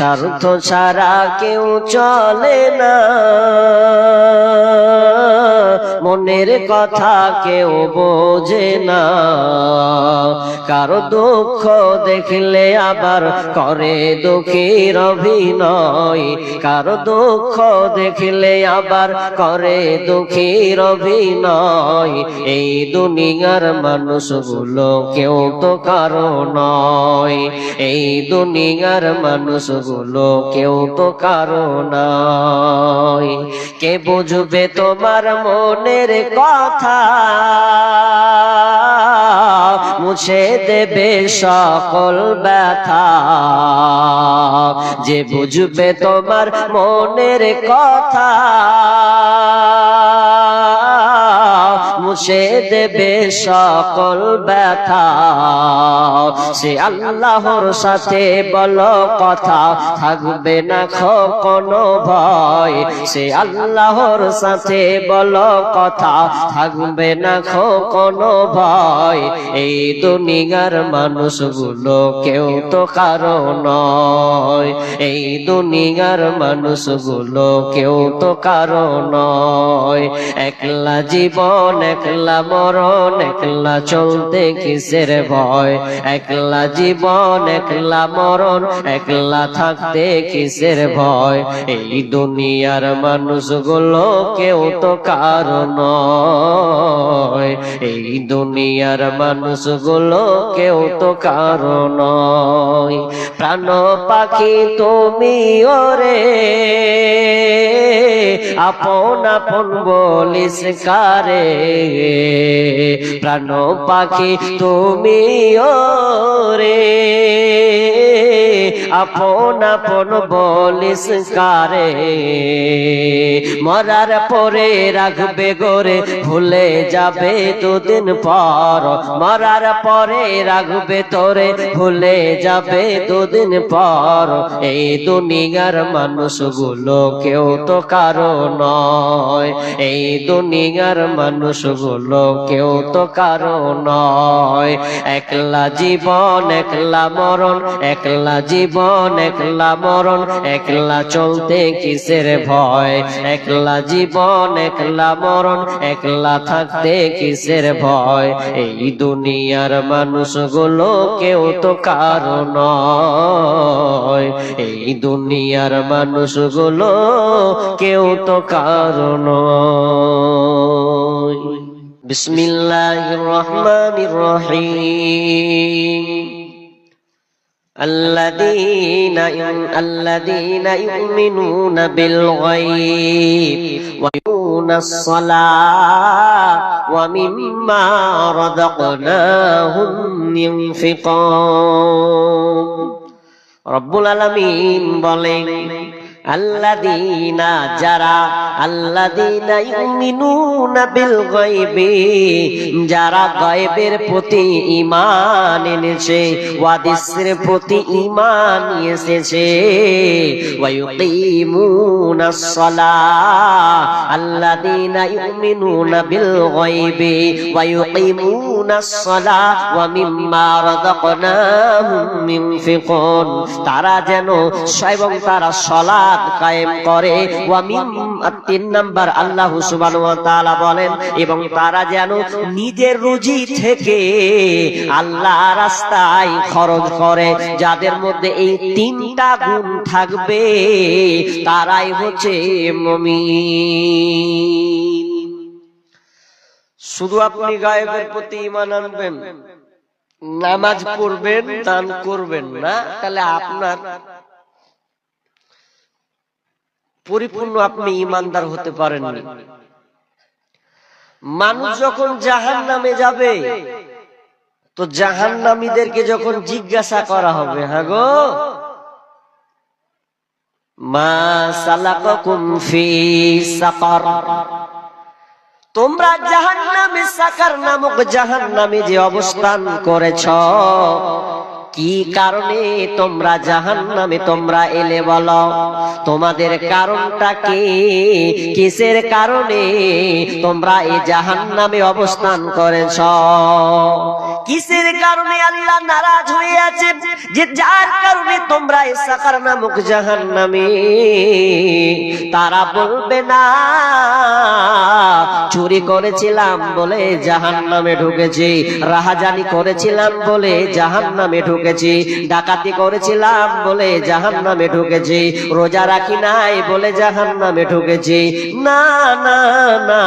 স্বার্থ ছাড়া কেউ চলে না। মনের কথা কেউ বোঝে না। কারও দুঃখ দেখলে আবার করে দুঃখীর অভিনয়। কারও দুঃখ দেখলে আবার করে দুঃখীর অভিনয়। এই দুনিয়ার মানুষগুলো কেউ তো কারও নয়। এই দুনিয়ার মানুষগুলো কেউ তো কারও নয় কে বুঝবে তোমার মনের কথা? মুছে দেবে সকল ব্যথা। যে বুঝবে তোমার মনের কথা, মুছে দেবে সকল ব্যথা। সে আল্লাহর সাথে বলো কথা, থাকবে না কোনো ভয়। সে আল্লাহর সাথে বলো কথা, থাকবে না কোনো ভয়। এই দুনিয়ার মানুষগুলো কেউ তো কারও নয়। এই দুনিয়ার মানুষগুলো কেউ তো কারও নয়। একলা জীবন, একলা মরণ একলা চলতে কিসের ভয়? একলা জীবন, একলা মরণ, একলা থাকতে কিসের ভয়? এই দুনিয়ার মানুষগুলো কেউ তো কারণ এই দুনিয়ার মানুষগুলো কেউ তো কারণ প্রাণ পাখি তুমি ওরে, আপন আপন বলিস কারে? প্রাণ পাখি তুমি ওরে আপন আপন বলিস কারে। মরার পরে রাখবে গোরে, ভুলে যাবে দুদিন পর। মরার পরে রাখবে তোরে, ভুলে যাবে দুদিন পর। এই দুনিয়ার মানুষগুলো কেউ তো কারও নয়। এই দুনিয়ার মানুষগুলো কেউ তো কারও নয়। একলা জীবন, একলা মরণ, একলা জীবন, একলা মরণ, একলা চলতে কিসের ভয়? একলা জীবন, একলা মরণ, একলা থাকতে কিসের ভয়? এই দুনিয়ার মানুষগুলো কেউ তো কারও নয়। এই দুনিয়ার মানুষগুলো কেউ তো কারও بسم الله الرحمن الرحيم. الذين الذين يؤمنون بالغيب ويؤمنون الصلاة ومما رزقناهم ينفقون. رب العالمين بلين আল্লাদিনা যারা, আল্লাদিনা ইউমিনুনা বিল গায়বি, যারা গায়বের প্রতি ঈমান এনেছে ওয়াদিসের প্রতি ঈমান এসেছে, ওয়া ইউকিমুনাস সালাহ আল্লাদিনা ইউমিনুনা বিল গায়বি, ওয়া ইউকিমুনাস সালাহ ওয়া মিম্মা রাযাকনাহুম ইউনফিকুন তারা যেন এবং তারা সালাত কায়েম করে। তিন নাম্বার আল্লাহ ওয়া তাআলা বলেন, এবং তারা যেন নিজের রুজি থেকে আল্লাহ রাস্তায় খরচ করে। যাদের মধ্যে এই তিনটা গুণ থাকবে, তারাই হচ্ছে মুমিন। শুধু আপনি গায়েবের প্রতি ঈমান আনবেন, নামাজ পড়বেন, দান করবেন না, তাহলে আপনার পরিপূর্ণ আপনি ইমানদার হতে পারেননি। মানুষ যখন জাহান নামে যাবে, তো জাহান নামীদেরকে যখন জিজ্ঞাসা করা হবে হ্যাঁ গো, মা তোমরা জাহান নামে সাকার নামক জাহান নামে যে অবস্থান করেছ কি কারণে তোমরা জাহান নামে তোমরা এলে বলো? তোমাদের কারণটা কি? কিসের কারণে তোমরা এই জাহান নামে অবস্থান করেছ? কিসের কারণে আল্লাহ নারাজ হয়ে আছে যে যার কারণে তোমরা এই সাকার নামক জাহান্নামে? তারা বলবে, না, চুরি করেছিলাম বলে জাহান্নামে ঢুকেছি। রাহাজানি করেছিলাম বলে জাহান্নামে ঢুকেছি, ডাকাতি করেছিলাম বলে জাহান্নামে ঢুকেছি, রোজা রাখি নাই বলে জাহান্নামে ঢুকেছি। না না না,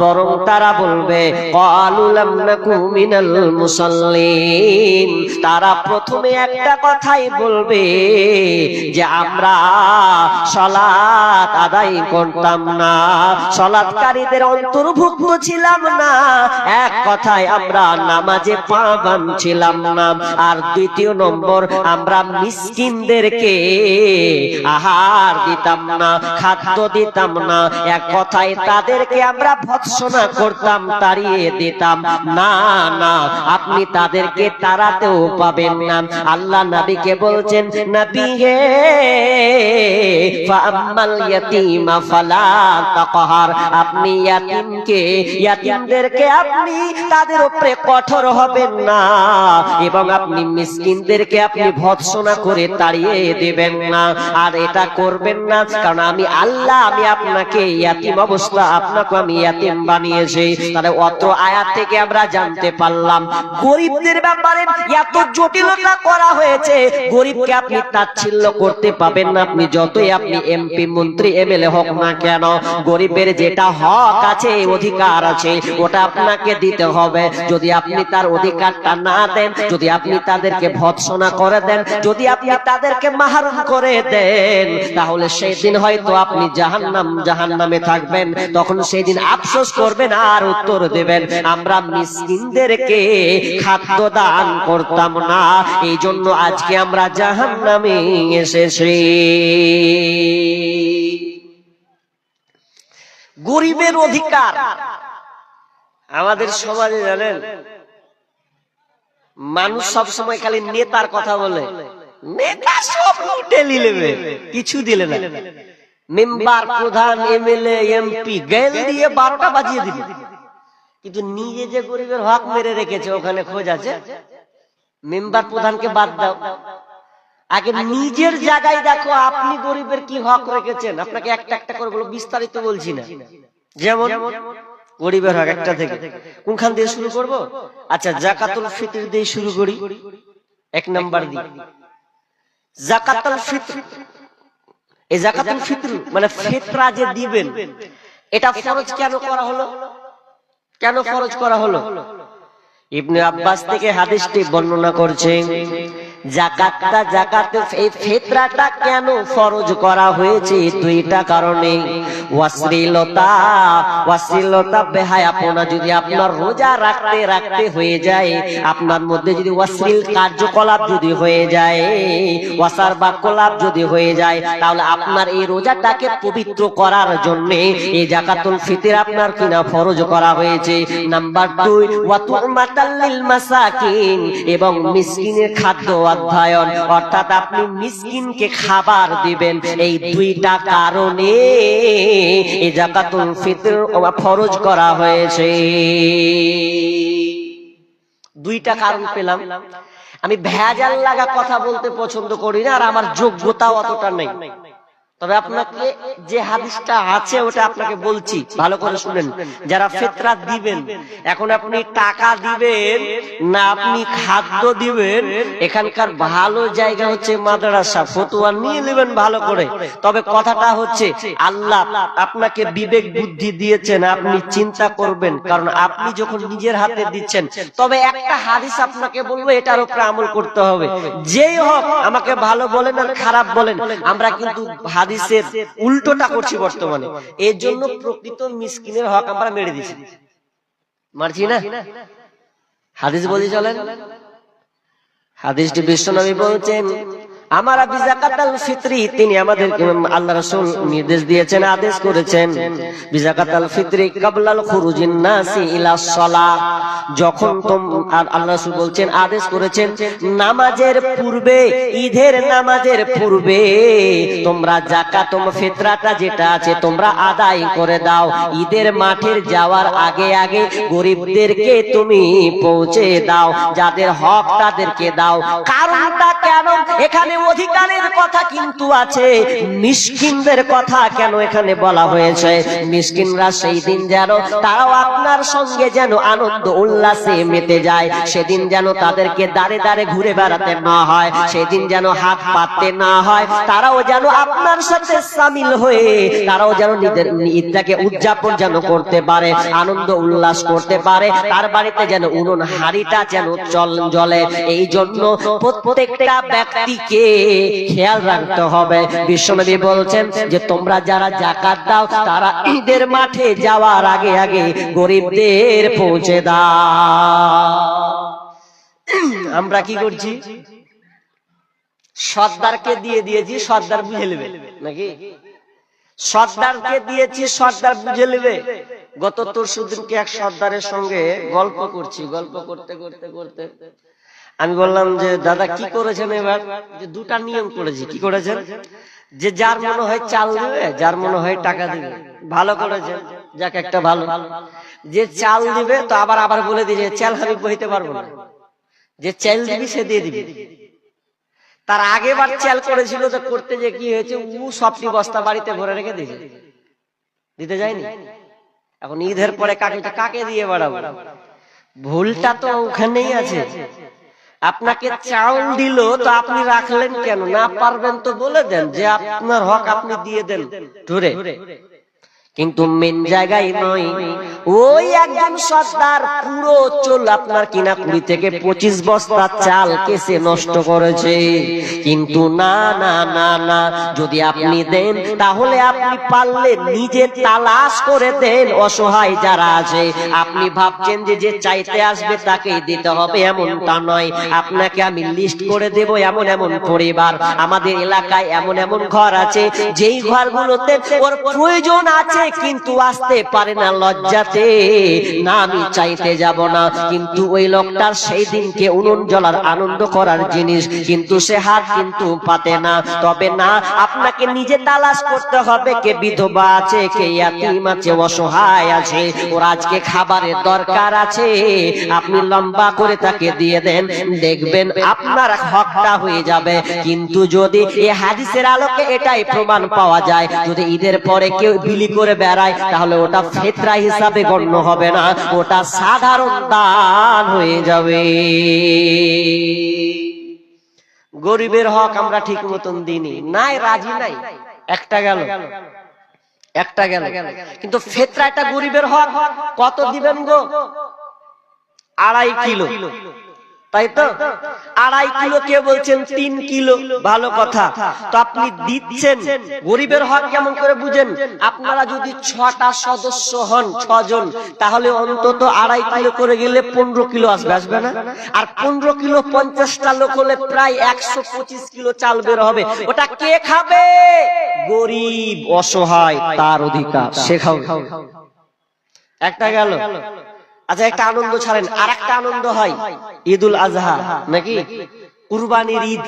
বরং তারা বলবে মুসাল্লিন। তারা প্রথমে একটা কথাই বলবে যে, আমরা সলাত আদায় করতাম না সলাৎকারীদের অন্তর্ভুক্ত ছিলাম না। এক কথায়, আমরা নামাজে পাবান ছিলাম না। আর দ্বিতীয় নম্বর, আমরা মিসকিনদেরকে আহার দিতাম না, খাদ্য দিতাম না। এক কথায় তাদেরকে আমরা ভৎসনা করতাম, তাড়িয়ে দিতাম। না না, আপনি তাদেরকে তাড়াতেও পাবেন না। আল্লাহ নবীকে বলছেন, নবী হে, ফাআম্মাল ইয়াতীমা ফালা তাকহার। আপনি ইয়াতীমকে, ইয়াতীমদেরকে আপনি তাদের উপরে কঠোর হবেন না। এবং আপনি মিসকিনদেরকে আপনি ভৎসনা করে তাড়িয়ে দেবেন না। আর এটা করবেন না, কারণ আমি আল্লাহ, আমি আপনাকে ইয়াতিম অবস্থা, আপনাকে আমি ইয়াতিম বানিয়েছি। তাহলে অত আয়াত থেকে আমরা জানতে পারলাম। গরিবদের ব্যাপারে এত জটিলতা করা হয়েছে। গরিবকে আপনি তাচ্ছিল্য করতে পাবেন না। আপনি যতই আপনি এমপি, মন্ত্রী, এমএলএ হোক না কেন, গরিবের যেটা হক আছে, অধিকার আছে, ওটা আপনাকে দিতে হবে। যদি আপনি তার অধিকারটা না দেন, যদি আপনি তাদেরকে ভৎসনা করে দেন। যদি আপনি তাদেরকে মাহারুম করে দেন তাহলে সেই দিন হয়তো আপনি জাহান্নাম জাহান্নামে থাকবেন। তখন সেই দিন আফসোস করবেন আর উত্তর দেবেন আমরা মিসকিনদেরকে খাদ্য দান করতাম না। এই জন্য আজকে আমরা জাহান্নামে এসেছি। গরিবের অধিকার। আমাদের সমাজে জানেন মানুষ সব সময় খালি নেতার কথা বলে। নেতা সব লুটে নিলেবে কিছু দিলে না। মেম্বার প্রধান এমএলএ এমপি গেল দিয়ে বারোটা বাজিয়ে দিল কিন্তু নিজে যে গরিবের হক মেরে রেখেছে ওখানে খোঁজ আছে। মেম্বার প্রধানকে বাদ দাও। আগে নিজের জায়গায় দেখো আপনি গরিবের কি হক রেখেছেন? আপনাকে একটা একটা করে বলো বিস্তারিত বলছি না। যেমন গরিবের হক একটা থেকে। কোনখান দিয়ে শুরু করব? আচ্ছা জাকাতুল ফিতর দিয়ে শুরু করি। এক নাম্বার দিই জাকাতুল ফিতর। এই জাকাতুল ফিতর মানে ফিতরা যে দিবেন, এটা ফরজ কেন করা হলো? কেন ফরজ করা হলো? ইবনে আব্বাস থেকে হাদিসটি বর্ণনা করছেন জাকাতটা জাকাতে এই ফিতরাটা কেন ফরজ করা হয়েছে দুইটা কারণে? ওয়াসরিলতা ওয়াসরিলতা বেহায়াপনা যদি আপনার রোজা রাখতে রাখতে হয়ে যায়, আপনার মধ্যে যদি ওয়াসরিল কার্যকলাপ যদি হয়ে যায়, ওয়াসার বাক্যলাপ যদি হয়ে যায়, তাহলে আপনার এই রোজাটাকে পবিত্র করার জন্য এই জাকাতুল ফিতর আপনার কিনা ফরজ করা হয়েছে। নাম্বার দুই ওয়াতুমাতাল্লিল মাসাকিন, এবং মিসকিনের খাদ্য অধ্যয়ন অর্থাৎ আপনি মিসকিনকে খাবার দিবেন। এই দুইটা কারণে এই জাকাতুল ফিতর ফরজ করা হয়েছে। দুইটা কারণ পেলাম। আমি ভেজাল লাগা কথা বলতে পছন্দ করি না, আর আমার যোগ্যতাও অতটা নেই। তবে আপনাকে যে হাদিসটা আছে ওটা আপনাকে বলছি। ভালো করে শুনেন। যারা ফেতরা দিবেন, এখন আপনি টাকা দিবেন না আপনি খাদ্য দিবেন, এখানকার ভালো জায়গা হচ্ছে মাদ্রাসা। ফতুয়া নিয়ে নেবেন ভালো করে। তবে কথাটা হচ্ছে, আল্লাহ আপনাকে বিবেক বুদ্ধি দিয়েছেন, আপনি চিন্তা করবেন। কারণ আপনি যখন নিজের হাতে দিচ্ছেন, তবে একটা হাদিস আপনাকে বলব, এটার উপরে আমল করতে হবে। যেই হোক, আমাকে ভালো বলেন আর খারাপ বলেন, আমরা কিন্তু হাদিসের উল্টোটা করছি বর্তমানে। এর জন্য প্রকৃত মিসকিনের হক আমরা মেরে দিছি মারছি না? হাদিস বলি চলেন। হাদিসটি বিশ্বনবী বলছেন আমার আবি জাকাতাল ফিত্রি, তিনি আমাদের আল্লাহ রাসূল নির্দেশ দিয়েছেন, আদেশ করেছেন। বিজাকাতাল ফিত্রি কাবলাল খুরুজিন নাসি ইলা যখন আর আল্লাহ রাসূল বলছেন, আদেশ করেছেন, নামাজের পূর্বে, ঈদের নামাজের পূর্বে, তোমরা জাকাত ফিতরাটা যেটা আছে, তোমরা আদায় করে দাও। ঈদের মাঠের যাওয়ার আগে আগে গরিবদেরকে তুমি পৌঁছে দাও, যাদের হক তাদেরকে দাও। কারণটা কেন এখানে অধিকারের কথা কিন্তু আছে। মিসকিনদের কথা কেন এখানে বলা হয়েছে? মিসকিনরা সেই দিন যেন তারাও আপনার সঙ্গে যেন আনন্দ, উল্লাসে মেতে যায়। সেদিন যেন তাদেরকে দাঁড়ে দাঁড়ে ঘুরে বেড়াতে না হয়। সেদিন যেন হাত পাততে না হয়। তারাও যেন আপনার সাথে সামিল হয়ে, তারাও যেন নিজের ঈদটাকে উদযাপন যেন করতে পারে, আনন্দ, উল্লাস করতে পারে। তার বাড়িতে যেন উনুন, হাড়িটা যেন চল, জ্বলে। এই জন্য প্রত্যেকটা ব্যক্তিকে খেয়াল রাখতে হবে। বিশ্বনবী বলছেন যে, তোমরা যারা জাকাত দাও, তারা ঈদের মাঠে যাওয়ার আগে আগে গরিবদের পৌঁছে দাও। আমরা কি করছি? সর্দারকে দিয়ে দিয়েছি, সর্দার বুঝে নেবে। নাকি? সর্দারকে দিয়েছি, সর্দার বুঝে নেবে। গত তরশু দিনকে এক সর্দারের সঙ্গে গল্প করছি, গল্প করতে করতে করতে। আমি বললাম যে, দাদা, কি করেছেন এবার? যে, দুটা নিয়ম করেছি। কি করেছেন? যে, যার মনে হয় চাল দিবে, যার মনে হয় টাকা দিবে। ভালো করেছেন। যাক, একটা ভালো। যে চাল দিবে, তো আবার আবার বলে দিয়েছে চাল আমি বইতে পারব না। যে চাল দিবি, সে দিয়ে দিবি। তার আগেবার চাল করেছিল, তো করতে যে কি হয়েছে উ সবটি বস্তা বাড়িতে ভরে রেখে দিয়েছে। দিতে যায়নি? এখন ঈদের পরে কাকে কাকে দিয়ে বাড়াবো? ভুলটা তো ওখানেই আছে। আপনাকে চাউল দিল তো আপনি রাখলেন কেন? না পারবেন তো বলে দেন যে আপনার হক আপনি দিয়ে দেন। ধরে। কিন্তু মেন জায়গায় নয়। ওই একজন সর্দার পুরো চল আপনার কিনা কুড়ি থেকে পঁচিশ বস্তা চাল কেসে নষ্ট করেছে। কিন্তু না না না না, যদি আপনি দেন, তাহলে আপনি পারলে নিজে তালাশ করে দেন অসহায় যারা আছে। আপনি ভাবছেন যে যে চাইতে আসবে তাকেই দিতে হবে, এমনটা নয়। আপনাকে আমি লিস্ট করে দেব এমন এমন পরিবার। আমাদের এলাকায় এমন এমন ঘর আছে, যেই ঘরগুলোতে ওর প্রয়োজন আছে কিন্তু আসতে পারে না লজ্জাতে। না, আমি চাইতে যাব না। কিন্তু ওই লোকটার সেই দিনকে উনুন আনন্দ করার জিনিস, কিন্তু সে কিন্তু পাতে না। তবে না, আপনাকে নিজে তালাশ করতে হবে কে বিধবা আছে, কে ইয়াতিম আছে, অসহায় আছে, ওর আজকে খাবারের দরকার আছে। আপনি লম্বা করে তাকে দিয়ে দেন, দেখবেন আপনার হকটা হয়ে যাবে। কিন্তু যদি হাদিসের আলোকে এটাই প্রমাণ পাওয়া যায়, যদি ঈদের পরে কেউ বিলি করে বেড়ায়, তাহলে ওটা ফেতরা হিসাবে গণ্য হবে না, ওটা সাধারণ দান হয়ে যাবে। গরিবের হক আমরা ঠিক মতন দিইনি। নাই, রাজি নাই। একটা গেল। একটা গেল। কিন্তু ফেতরা একটা গরিবের হক। কত দিবেন গো? আড়াই কিলো। তাই তো? আড়াই কিলো কে বলছেন তিন কিলো? ভালো কথা। তো আপনি দিচ্ছেন। গরিবের হক কেমন করে বুঝেন? আপনারা যদি ছটা সদস্য হন ছজন তাহলে অন্তত আড়াই কিলো করে গেলে পনেরো কিলো আসবে আসবে না? আর পনেরো কিলো পঞ্চাশটা লোক হলে প্রায় একশো পঁচিশ কিলো চাল বের হবে। ওটা কে খাবে? গরিব অসহায় তার অধিকার। সে খাবে একটা গেল। আচ্ছা একটা আনন্দ ছাড়েন আর একটা আনন্দ হয় ঈদুল আজহা নাকি? কুরবানির ঈদ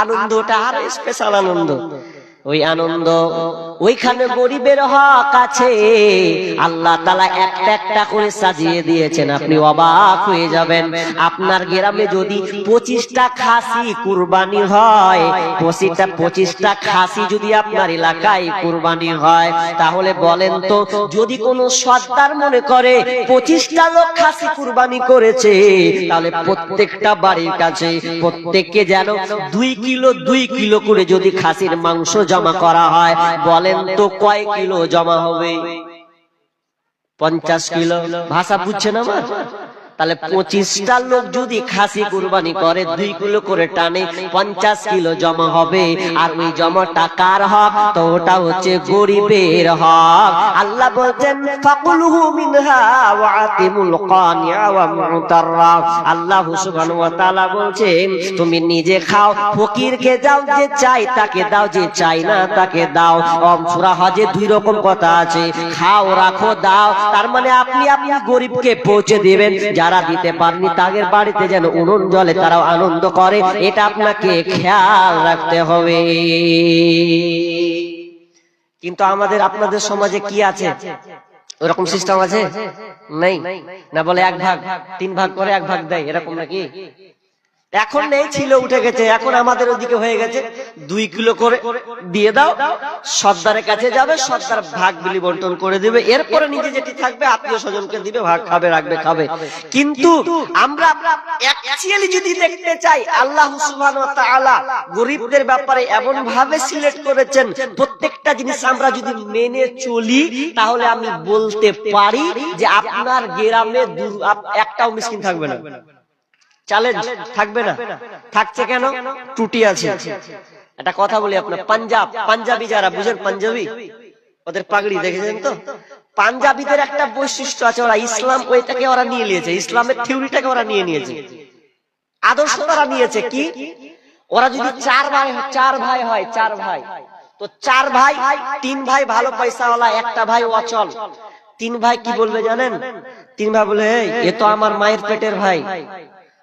আনন্দটা আর স্পেশাল আনন্দ। ওই আনন্দ ওইখানে গরিবের হক আছে। আল্লাহ তালা একটা একটা করে সাজিয়ে দিয়েছেন। আপনি অবাক হয়ে যাবেন। আপনার গ্রামে যদি পঁচিশটা খাসি কুরবানি হয় পঁচিশটা পঁচিশটা খাসি যদি আপনার এলাকায় কুরবানি হয় তাহলে বলেন তো যদি কোনো সর্দার মনে করে পঁচিশটা লোক খাসি কুরবানি করেছে তাহলে প্রত্যেকটা বাড়ির কাছে প্রত্যেককে যেন দুই কিলো দুই কিলো করে যদি খাসির মাংস জমা করা হয় বলেন তো কয় কিলো জমা হবে? পঞ্চাশ কিলো? ভাষা বুঝছে না আমার? তাহলে পঁচিশটা লোক যদি খাসি কুরবানি করে, দুই কিলো করে টানে পঞ্চাশ কিলো জমা হবে। আর ওই জমাটা কার হক? তো ওটা হচ্ছে গরিবের হক। আল্লাহ বলছেন বলছেন, তুমি নিজে খাও, ফকিরকে যে চাই তাকে দাও যে চাই না, তাকে দাও। হজে দুই রকম কথা আছে। খাও, রাখো, দাও। তার মানে আপনি আপনি গরিবকে পৌঁছে দিবেন। যারা দিতে পারেনি তাদের বাড়িতে যেন উনুন জলে তারাও আনন্দ করে। এটা আপনাকে খেয়াল রাখতে হবে। কিন্তু আমাদের, আপনাদের সমাজে কি আছে? ওরকম সিস্টেম আছে? নেই? না বলে এক ভাগ, তিন ভাগ করে এক ভাগ দেয়, এরকম নাকি? এখন নেই ছিল উঠে গেছে। এখন আমাদের ওদিকে হয়ে গেছে। দুই কিলো করে দিয়ে দাও। সর্দারের কাছে যাবে সর্দার ভাগ বিলি বন্টন করে দিবে। এরপরে নিজে যেটি থাকবে আত্মীয় স্বজনকে দিবে ভাগ খাবে রাখবে খাবে। কিন্তু আমরা অ্যাকচুয়ালি যদি দেখতে চাই আল্লাহ সুবহানাহু ওয়া তাআলা গরিবদের ব্যাপারে এমন ভাবে সিলেক্ট করেছেন প্রত্যেকটা জিনিস আমরা যদি মেনে চলি তাহলে আমি বলতে পারি যে আপনার গ্রামে একটাও মিসকিন থাকবে না। চ্যালেঞ্জ থাকবে না। থাকছে কেন? ত্রুটি আছে। একটা কথা বলি আপনার পাঞ্জাব পাঞ্জাবি যারা বুঝেন পাঞ্জাবি? ওদের পাগড়ি দেখেছেন তো? পাঞ্জাবিদের একটা বৈশিষ্ট্য আছে ওরা ইসলাম ওইটাকে ওরা নিয়ে নিয়েছে। ইসলামের থিওরিটাকে ওরা নিয়ে নিয়েছে। আদর্শ তারা নিয়েছে কি? ওরা যদি চার ভাই হয়- চার ভাই হয় চার ভাই। তো চার ভাই তিন ভাই ভালো পয়সাওয়ালা একটা ভাই অচল। তিন ভাই কি বলবে জানেন? তিন ভাই বলে "এই, এ তো আমার মায়ের পেটের ভাই।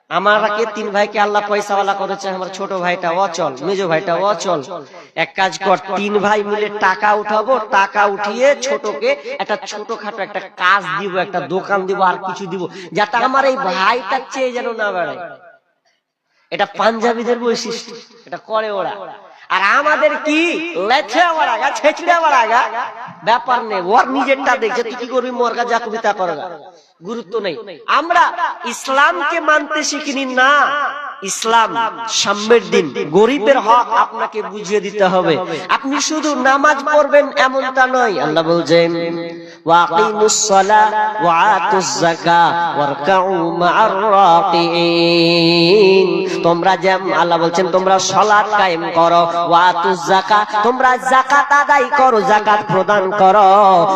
আমাকে তিন ভাইকে আল্লাহ পয়সাওয়ালা করেছে আমার ছোট ভাইটা অচল মেজো ভাইটা অচল। এক কাজ কর তিন ভাই মিলে টাকা উঠাবো টাকা উঠিয়ে ছোটকে একটা ছোটখাটো একটা কাজ দিব একটা দোকান দিব আর কিছু দিব যাতে আমার এই ভাইটা চেয়ে যেন না বেড়ায় এটা পাঞ্জাবিদের বৈশিষ্ট্য এটা করে ওরা। আর আমাদের কি? লেছে ছেচড়ে ব্যাপার নেই ওর নিজেরটা দেখছে তুই কি করবি মরগা যা কবিতা করগা। গুরুত্ব নেই। আমরা ইসলামকে মানতে শিখিনি না। ইসলাম সাম্যের দিন। গরিবের হক আপনাকে বুঝিয়ে দিতে হবে। আপনি শুধু নামাজ পড়বেন এমনটা নয়। আল্লাহ বলছেন ওয়াকিমুস সালাহ ওয়া আতুজ যাকাহ ওয়ারকাউ মা'আর রাকিঈন তোমরা যেম আল্লাহ বলছেন তোমরা সালাত কায়েম করো। ওয়া আতুজ যাকাহ তোমরা যাকাত আদায় করো যাকাত প্রদান করো।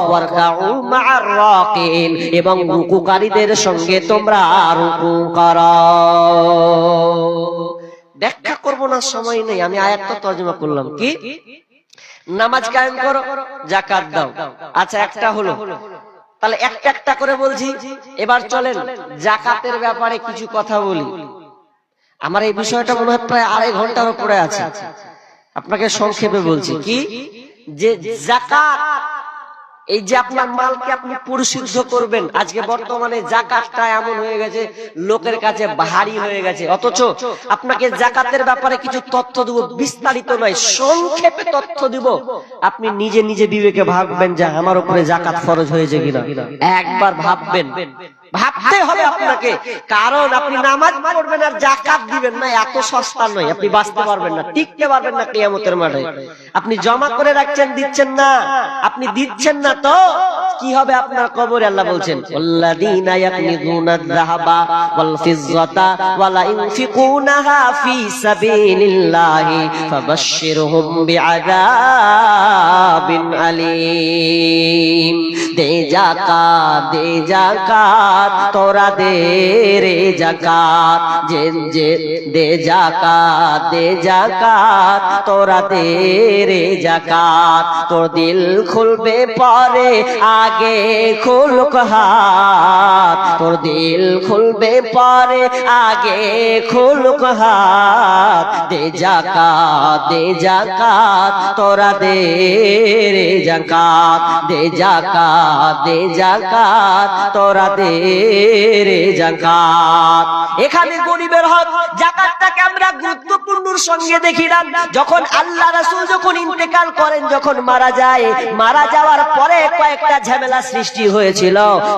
ওয়ারকাউ মা'আর রাকিঈন এবং রুকুকারীদের সঙ্গে তোমরা রুকু করো। ব্যাখ্যা করব না, সময় নেই, আমি আয়াতটা তর্জমা করলাম। কি? নামাজ কায়েম করো জাকাত দাও। আচ্ছা একটা হলো। তাহলে একটা একটা করে বলছি। এবার চলেন জাকাতের ব্যাপারে কিছু কথা বলি। আমার এই বিষয়টা মনে হয় প্রায় আড়াই ঘণ্টার উপরে আছে। আপনাকে সংক্ষেপে বলছি, কি? যে জাকাত এই যে আপনার মালকে আপনি পরিশুদ্ধ করবেন, আজকে বর্তমানে জাকাতটা এমন হয়ে গেছে, লোকের কাছে ভারী হয়ে গেছে। অথচ আপনাকে জাকাতের ব্যাপারে কিছু তথ্য দিব, বিস্তারিত নয়, সংক্ষেপে তথ্য দিব। আপনি নিজে নিজে বিবেকে ভাববেন যে আমার উপরে জাকাত ফরজ হয়েছে কিনা। একবার ভাববেন। ভাবতে হবে আপনাকে। কারণ আপনি নামাজ পড়বেন আর জাকাত দিবেন না এত সস্তা নয়। আপনি বাঁচতে পারবেন না টিকতে পারবেন না কিয়ামতের মাঠে। আপনি জমা করে রাখছেন দিচ্ছেন না। আপনি দিচ্ছেন না তো কি হবে আপনার কবরে? আল্লাহ বলছেন আল্লাযীনা ইয়াকনিযুনা আয-যাহাবা ওয়াল ফিজ্জাতা ওয়া লা ইনফিকুনাহা ফি সাবিলিল্লাহি ফাবাশশিরহুম বিআযাবিন আলীম। দে জাকাত দে জাকাত, তোরা দে রে জাকাত। দে জাকাত দে জাকাত, তোরা দে রে জাকাত। তোর দিল খুলবে পরে, আগে খুলক হাত। তোর দিল খুলবে পরে, আগে খুলক হাত। দে জাকাত দে জাকাত, তোরা দে রে জাকাত। দে জাকাত দে জাকাত, তোরা দে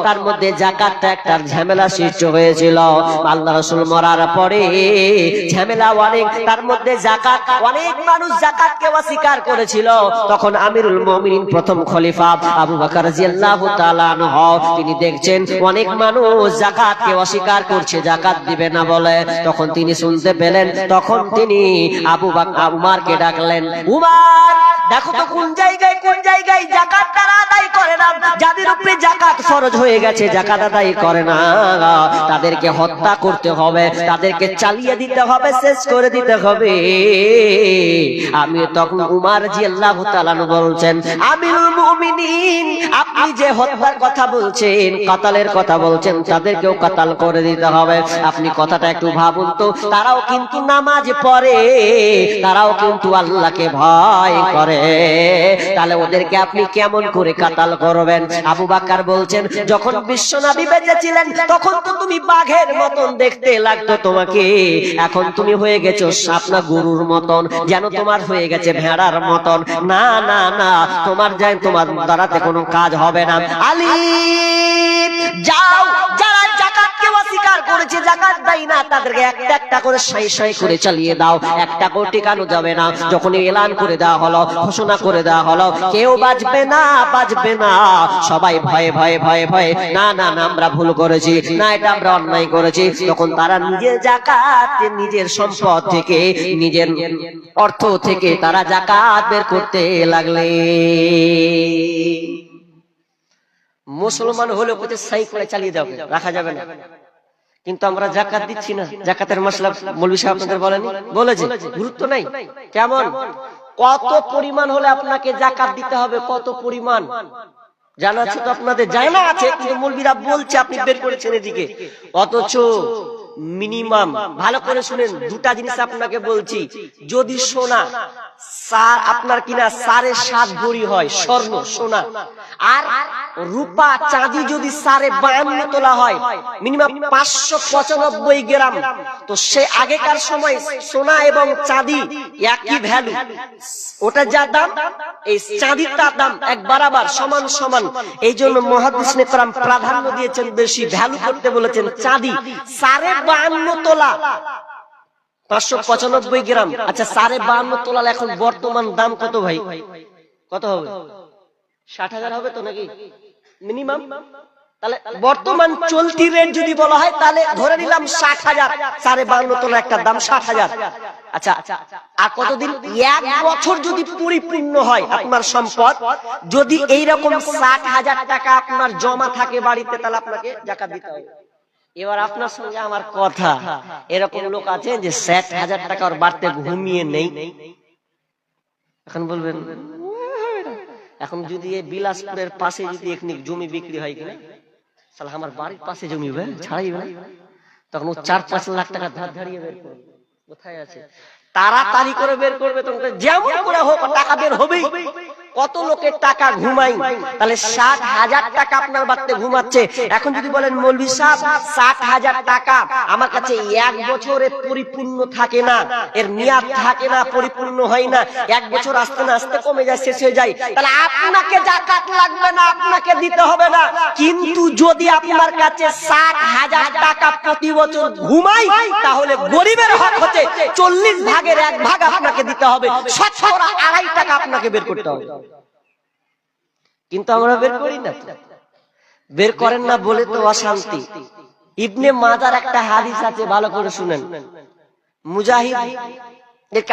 তার মধ্যে জাকাতটা একটা ঝামেলা সৃষ্টি হয়েছিল। আল্লাহ মরার পরে ঝামেলা অনেক, তার মধ্যে জাকাত, অনেক মানুষ অস্বীকার করেছিল। তখন আমিরুল মুমিনিন প্রথম খলিফা আবু বকর তিনি দেখছেন অনেক মানুষ জাকাতকে অস্বীকার করছে, জাকাত দিবে না বলে। তখন তিনি শুনতে পেলেন, তখন তিনি আবু উমারকে ডাকলেন, উমার, দেখো তো কোন জায়গায় কোন জায়গায় জাকাত তারা আদায় করে না। যাদের উপরে জাকাত হয়ে গেছে, জাকাত আদায় করে না। তাদেরকে হত্যা করতে হবে, তাদেরকে চালিয়ে দিতে হবে, শেষ করে দিতে হবে। আমি তখন উমার জি আল্লাহ তাআলা বলছেন, আমিরুল মুমিনিন, আপনি যে হত্যার কথা বলছেন, কাতালের কথা তাদেরকেও কাতাল করে দিতে হবে। আপনি কথাটা একটু ভাবুন তো। তারাও কিন্তু নামাজ পড়ে, তারাও কিন্তু আল্লাহকে ভয় করে। তাহলে ওদেরকে আপনি কেমন করে কাতাল করবেন? আবু বাক্কার বলছেন, যখন বিশ্বনবী বেঁচে ছিলেন তখন তো তুমি বাঘের মতন দেখতে লাগতো তোমাকে। এখন তুমি হয়ে গেছো সাপনা গরুর মতন, যেন তোমার হয়ে গেছে ভেড়ার মতন। না না না, তোমার যাই, তোমার দ্বারাতে কোনো কাজ হবে না। আলী যাও যারা জাকাতকে অস্বীকার করেছে, জাকাত দেয় না, তাদেরকে একটা একটা করে সাই সাই করে চালিয়ে দাও। একটা করে যাবে না। যখন এলান করে দেওয়া হলো, ঘোষণা করে দেওয়া হলো, কেউ না না। সবাই ভয়ে ভয়ে ভয়ে ভয়ে, না না না, আমরা ভুল করেছি, না, এটা আমরা অন্যায় করেছি। তখন তারা নিজের জাকাত, নিজের সম্পদ থেকে, নিজের অর্থ থেকে তারা জাকাত বের করতে লাগলে। মুসলমান হলে ওকে সাই করে চালিয়ে যাবে, রাখা যাবে না। কিন্তু আমরা জাকাত দিচ্ছি না। জাকাতের মশলা মৌলবী সাহেব আপনাদের বলেনি? বলেছে। গুরুত্ব নাই। কেমন? কত পরিমাণ হলে আপনাকে জাকাত দিতে হবে, কত পরিমাণ? জানা আছে তো আপনাদের, জানা আছে, কিন্তু মৌলবীরা বলছে, আপনি বের করেছেন এদিকে। অথচ মিনিমাম, ভালো করে শুনেন, দুটা জিনিস আপনাকে বলছি। যদি সোনা সার আপনার কিনা সাড়ে সাত ভরি হয়, স্বর্ণ, সোনা। আর রূপা চাঁদি যদি সাড়ে বায়ান্ন তোলা হয় মিনিমাম পাঁচশো পঁচানব্বই গ্রাম। তো সে আগেকার সময় সোনা এবং চাঁদি একই ভ্যালু ওটা যা দাম? এই চাঁদির তার দাম এক বারাবার সমান সমান। এই জন্য মহাদিস নেকরাম প্রাধান্য দিয়েছেন, বেশি ভ্যালু করতে বলেছেন চাঁদি। সাড়ে বায়ান্ন তোলা। পাঁচশো পঁচানব্বই গ্রাম। আচ্ছা সাড়ে তোলার এখন বর্তমান দাম কত ভাই? কত হবে? ষাট হাজার হবে তো নাকি? মিনিমাম? তাহলে বর্তমান চলতি রেট যদি বলা হয়, তাহলে ধরে নিলাম ষাট হাজার। সাড়ে বান্ন তোলা একটা দাম ষাট হাজার। আচ্ছা আর কতদিন? এক বছর যদি পরিপূর্ণ হয় আপনার সম্পদ, যদি এইরকম ষাট হাজার টাকা আপনার জমা থাকে বাড়িতে, তাহলে আপনাকে জাকাত দিতে হবে। এবার আপনার সঙ্গে আমার কথা। এরকম লোক আছে যে ষাট হাজার টাকা ওর বাড়তে ঘুমিয়ে নেই। এখন বলবেন এখন যদি এই বিলাসপুরের পাশে যদি একনি জমি বিক্রি হয় কিনা তাহলে আমার বাড়ির পাশে জমি হবে। ছাড়াই হবে। তখন ও চার পাঁচ লাখ টাকা ধার ধারিয়ে বের করবে। কোথায় আছে? তাড়াতাড়ি করে বের করবে তখন যেমন করে হোক টাকা বের হবেই। কত লোকের টাকা ঘুমাই? তাহলে ষাট হাজার টাকা আপনার বাড়িতে ঘুমাচ্ছে। এখন যদি বলেন, মৌলভি সাহেব, ষাট হাজার টাকা আমার কাছে এক বছরে পরিপূর্ণ থাকে না, এর মেয়াদ থাকে না, পরিপূর্ণ হয় না, এক বছর আসতে না আসতে কমে যায়, শেষ হয়ে যায়, তাহলে আপনাকে জাকাত লাগবে না, আপনাকে দিতে হবে না। কিন্তু যদি আপনার কাছে ষাট হাজার টাকা প্রতি বছর ঘুমাই, তাহলে গরিবের হক হচ্ছে চল্লিশ ভাগের এক ভাগ আপনাকে দিতে হবে শতকরা আড়াই টাকা আপনাকে বের করতে হবে। কিন্তু আমরা বের করি না বের করেন না বলে তো অশান্তি। ইবনে মাজার একটা হাদিস আছে, ভালো করে শুনেন। মুজাহিদ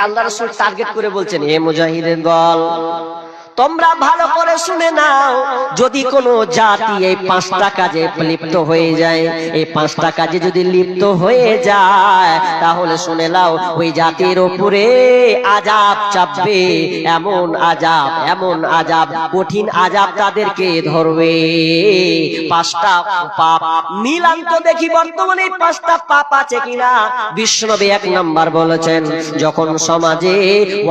আল্লাহ রসুল টার্গেট করে বলছেন, এ মুজাহিদের দল তোমরা ভালো করে শুনে নাও, যদি কোনো জাতি এই পাঁচটা কাজে লিপ্ত হয়ে যায়, এই পাঁচটা কাজে যদি লিপ্ত হয়ে যায়, তাহলে শুনে নাও, ওই জাতির উপরে আজাব চাপবে, এমন আজাব এমন আজাব কঠিন আজাব তাদেরকে ধরবে। পাঁচটা পাপ মিলান তো দেখি বর্তমানে পাঁচটা পাপ আছে কিনা, বিশ্বনবী এক নাম্বার বলেছেন, যখন সমাজে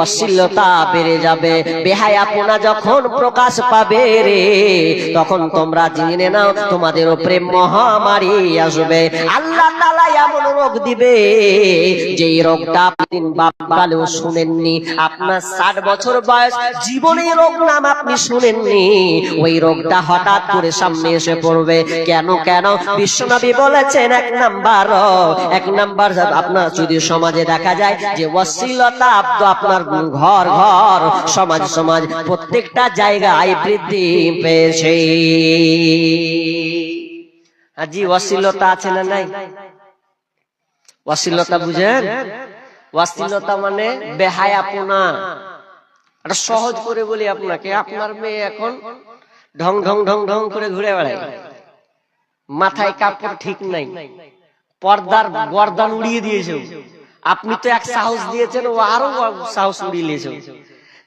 অশ্লীলতা বেড়ে যাবে, বেহায়াপনা যখন প্রকাশ পাবে রে, তখন তোমরা জেনে নাও তোমাদের উপরে মহামারী আসবে। আল্লাহ তাআলা এমন রোগ দিবে যে রোগটা আপনি বাপকালেও শুনেননি, আপনার ষাট বছর বয়স জীবনে রোগ নাম আপনি শুনেননি, ওই রোগটা হঠাৎ করে সামনে এসে পড়বে। কেন কেন? বিশ্বনবী বলেছেন, এক নাম্বার এক নাম্বার আপনার যদি সমাজে দেখা যায় যে অশ্লীলতা আপনার ঘর ঘর, সমাজ সমাজ প্রত্যেকটা জায়গায় বৃদ্ধি পেয়েছে। আজি অশ্লীলতা আছে না নাই? অশ্লীলতা বুঝেন? অশ্লীলতা মানে বেহায়াপনা এটা সহজ করে বলি আপনাকে আপনার মেয়ে এখন ঢং ঢং ঢং ঢং করে ঘুরে বেড়ায়। মাথায় কাপড় ঠিক নাই। পর্দার গর্দান উড়িয়ে দিয়েছে আপনি তো এক সাহস দিয়েছেন ও আরও সাহস উড়িয়ে নিয়েছে ও।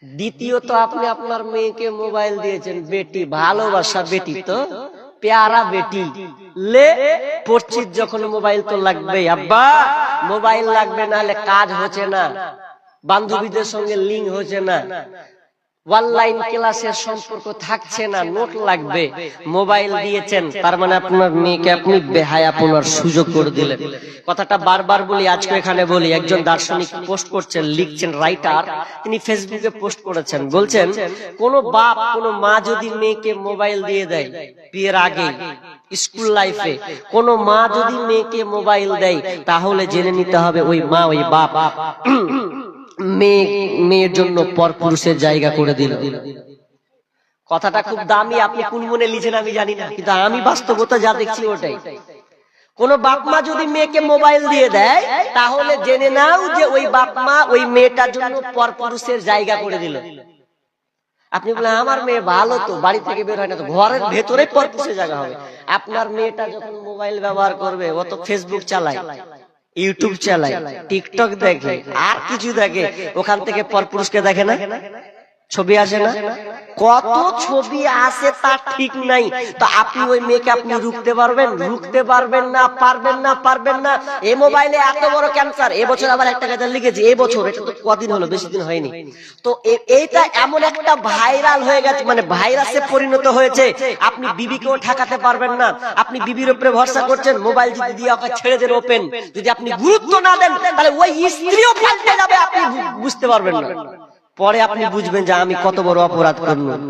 দ্বিতীয়ত আপনি আপনার মেয়েকে মোবাইল দিয়েছেন বেটি ভালোবাসা বেটি তো পেয়ারা বেটি লে পড়ছিস যখন মোবাইল তো লাগবে। আব্বা মোবাইল লাগবে নাহলে কাজ হচ্ছে না। বান্ধবীদের সঙ্গে লিঙ্ক হচ্ছে না। অনলাইন ক্লাসের সম্পর্ক থাকছে না, নোট লাগবে। মোবাইল দিয়েছেন, তার মানে আপনার মেয়েকে আপনি বেহায়াপনার সুযোগ করে দিলেন। কথাটা বারবার বলি, আজকে এখানে বলি, একজন দার্শনিক পোস্ট করছেন, লিখছেন রাইটার, তিনি ফেসবুকে পোস্ট করেছেন। বলছেন, কোন বাপ, কোন মা যদি মেয়েকে মোবাইল দিয়ে দেয়, বিয়ের আগে, স্কুল লাইফে, কোন মা যদি মেয়েকে মোবাইল দেয়, তাহলে জেনে নিতে হবে ওই মা, ওই বাপ। মেয়ে, মেয়ের জন্য পর পুরুষের জায়গা করে দিল। কথাটা খুব দামি, আপনি কোন মনে লিখেন আমি জানি না, কিন্তু আমি বাস্তবতা যা দেখছি ওটাই। কোন বাপ মা যদি মেয়েকে মোবাইল দিয়ে দেয়, তাহলে জেনে নাও যে ওই বাপ মা ওই মেয়েটার জন্য পর পুরুষের জায়গা করে দিল। আপনি বলেন, আমার মেয়ে ভালো তো, বাড়ি থেকে বের হয় না তো, ঘরের ভেতরে পর পুরুষের জায়গা হবে। আপনার মেয়েটা যখন মোবাইল ব্যবহার করবে, ও তো ফেসবুক চালায়। ইউটিউব চালায় টিকটক দেখে আর কিছু দেখে ওখান থেকে পর পরপুরুষকে দেখে না? ছবি আসে না? কত ছবি আসে তা ঠিক নাই। তো আপনি ওই মেয়েকে আপনি রুখতে পারবেন? রুখতে পারবেন না পারবেন না পারবেন না। এই মোবাইলে এত বড় ক্যান্সার এবছর আবার একটা কথা লিখেছি এবছর এটা তো কদিন হলো, বেশি দিন হয়নি। তো এ- এইটা এমন একটা ভাইরাল হয়ে গেছে মানে ভাইরাসে পরিণত হয়েছে। আপনি বিবিকেও ঠেকাতে পারবেন না। আপনি বিবির উপরে ভরসা করছেন, মোবাইল যদি দিয়ে ওকে ছেড়ে দেন ওপেন যদি আপনি গুরুত্ব না দেন, তাহলে ওই স্ত্রীও পাল্টে যাবে, আপনি বুঝতে পারবেন না। পরে আপনি বুঝবেন যে আমি কত বড় অপরাধ করলাম।